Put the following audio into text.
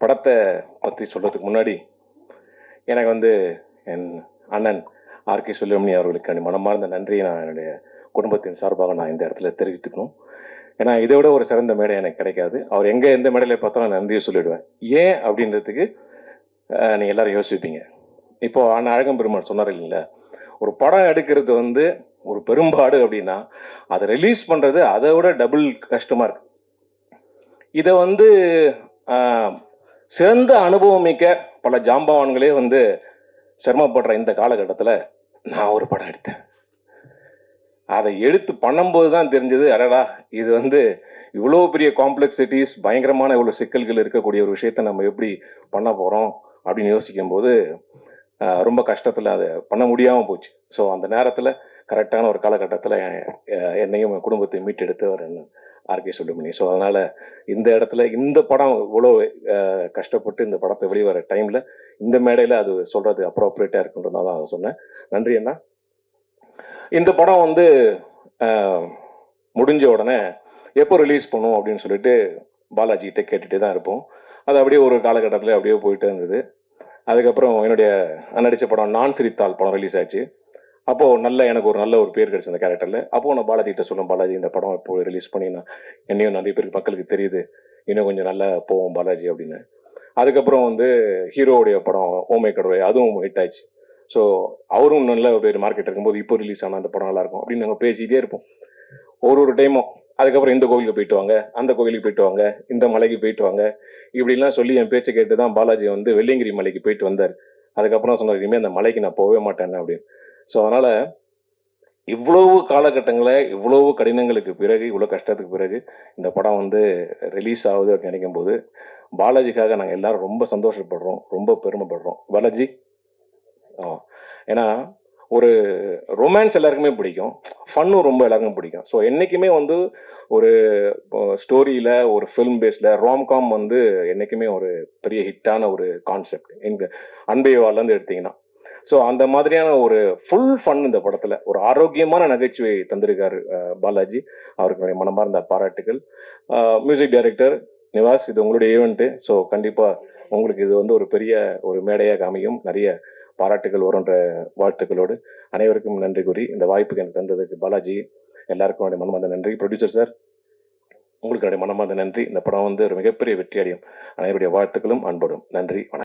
படத்தை பற்றி சொல்கிறதுக்கு முன்னாடி எனக்கு வந்து என் அண்ணன் ஆர்கே சுல்லிமணி அவர்களுக்கு என் மனமார்ந்த நன்றியை நான் என்னுடைய குடும்பத்தின் சார்பாக நான் இந்த இடத்துல தெரிவித்துக்கணும். ஏன்னா இதை விட ஒரு சிறந்த மேடை எனக்கு கிடைக்காது. அவர் எங்கே எந்த மேடையில் பார்த்தாலும் நான் நன்றியை சொல்லிவிடுவேன் ஏன் அப்படின்றதுக்கு நீங்கள் எல்லோரும் யோசிப்பீங்க. இப்போது அண்ணன் அழகம் பெருமாள் சொன்னார் இல்லைங்களா? ஒரு படம் எடுக்கிறது வந்து ஒரு பெரும்பாடு அப்படின்னா அதை ரிலீஸ் பண்ணுறது அதை விட டபுள் கஷ்டமாக இருக்குது இதை வந்து சிறந்த அனுபவம் மிக்க பல ஜாம்பவான்களே வந்து சிரமப்படுற இந்த காலகட்டத்தில் நான் ஒரு படம் எடுத்தேன். அதை எடுத்து பண்ணும்போது தான் தெரிஞ்சது அடடா இது வந்து இவ்வளோ பெரிய காம்ப்ளெக்ஸிட்டிஸ் பயங்கரமான இவ்வளோ சிக்கல்கள் இருக்கக்கூடிய ஒரு விஷயத்தை நம்ம எப்படி பண்ண போகிறோம் அப்படின்னு யோசிக்கும்போது ரொம்ப கஷ்டத்தில் அதை பண்ண முடியாமல் போச்சு. ஸோ அந்த நேரத்தில் கரெக்டான ஒரு காலகட்டத்தில் என்னையும் என் குடும்பத்தை மீட்டெடுத்தவர் என்ன ஆர்கே சுடுமணி ஸோ அதனால் இந்த இடத்துல இந்த படம் இவ்வளோ கஷ்டப்பட்டு இந்த படத்தை வெளிவர டைமில் இந்த மேடையில் அது சொல்கிறது அப்ரோப்ரியேட்டாக இருக்குன்றதுனால தான் அதை சொன்னேன். நன்றி அண்ணா. இந்த படம் வந்து முடிஞ்ச உடனே எப்போ ரிலீஸ் பண்ணும் அப்படின்னு சொல்லிட்டு பாலாஜிகிட்ட கேட்டுகிட்டே தான் இருப்போம். அது அப்படியே ஒரு காலகட்டத்தில் அப்படியே போயிட்டே இருந்தது. அதுக்கப்புறம் என்னுடைய நடித்த படம் நான் சிரித்தால் படம் ரிலீஸ் ஆச்சு. அப்போது நல்ல எனக்கு ஒரு நல்ல ஒரு பேர் கிடைச்ச அந்த கேரக்டரில் அப்போ நான் பாலாஜிகிட்ட சொல்லும் பாலாஜி இந்த படம் இப்போ ரிலீஸ் பண்ணி நான் என்னையும் நிறைய பேருக்கு மக்களுக்கு தெரியுது. இன்னும் கொஞ்சம் நல்லா போவோம் பாலாஜி அப்படின்னு. அதுக்கப்புறம் வந்து ஹீரோவுடைய படம் ஓமே கடவுளை அதுவும் ஹிட் ஆயிடுச்சு. ஸோ அவரும் நல்ல ஒரு மார்க்கெட் இருக்கும்போது இப்போ ரிலீஸ் ஆன அந்த படம் நல்லா இருக்கும் அப்படின்னு நாங்கள் பேசிக்கிட்டே இருப்போம். ஒரு ஒரு டைமும் அதுக்கப்புறம் இந்த கோவிலுக்கு போயிட்டு வாங்க அந்த கோவிலுக்கு போயிட்டு வாங்க இந்த மலைக்கு போயிட்டு வாங்க. இப்படிலாம் சொல்லி என் பேச்சை கேட்டு தான் பாலாஜி வந்து வெள்ளியங்கிரி மலைக்கு போயிட்டு வந்தார். அதுக்கப்புறம் சொன்னார் இனிமேல் அந்த மலைக்கு நான் போகவே மாட்டேன் அப்படின்னு. ஸோ அதனால் இவ்வளவு காலகட்டங்களில் இவ்வளவு கடினங்களுக்கு பிறகு இவ்வளோ கஷ்டத்துக்கு பிறகு இந்த படம் வந்து ரிலீஸ் ஆகுது அப்படின்னு நினைக்கும் போது பாலாஜிக்காக நாங்கள் எல்லாரும் ரொம்ப சந்தோஷப்படுறோம் ரொம்ப பெருமைப்படுறோம். பாலாஜி ஆ ஏன்னா ஒரு ரொமான்ஸ் எல்லாருக்குமே பிடிக்கும் ஃபன்னும் ரொம்ப எல்லாருக்கும் பிடிக்கும். ஸோ என்றைக்குமே வந்து ஒரு ஸ்டோரியில் ஒரு ஃபிலிம் பேஸில் ரோம்காம் வந்து என்றைக்குமே ஒரு பெரிய ஹிட்டான ஒரு கான்செப்ட் எங்கள் அன்பைவாலேருந்து எடுத்திங்கன்னா. ஸோ அந்த மாதிரியான ஒரு ஃபுல் ஃபன் இந்த படத்தில். ஒரு ஆரோக்கியமான நகைச்சுவை தந்திருக்காரு பாலாஜி. அவருக்கு என்னுடைய மனமார்ந்த பாராட்டுகள். மியூசிக் டைரக்டர் நிவாஸ் இது உங்களுடைய ஈவெண்ட்டு ஸோ கண்டிப்பாக உங்களுக்கு இது வந்து ஒரு பெரிய ஒரு மேடையாக அமையும். நிறைய பாராட்டுகள் வரும்ன்ற வாழ்த்துக்களோடு. அனைவருக்கும் நன்றி கூறி இந்த வாய்ப்புக்கு எனக்கு தந்ததுக்கு பாலாஜி எல்லாருக்கும் என்னுடைய மனமார்ந்த நன்றி. ப்ரொடியூசர் சார் உங்களுக்கு என்னுடைய மனமார்ந்த நன்றி. இந்த படம் வந்து ஒரு மிகப்பெரிய வெற்றி அடையும் அனைவருடைய வாழ்த்துக்களும் அன்படும் நன்றி வணக்கம்.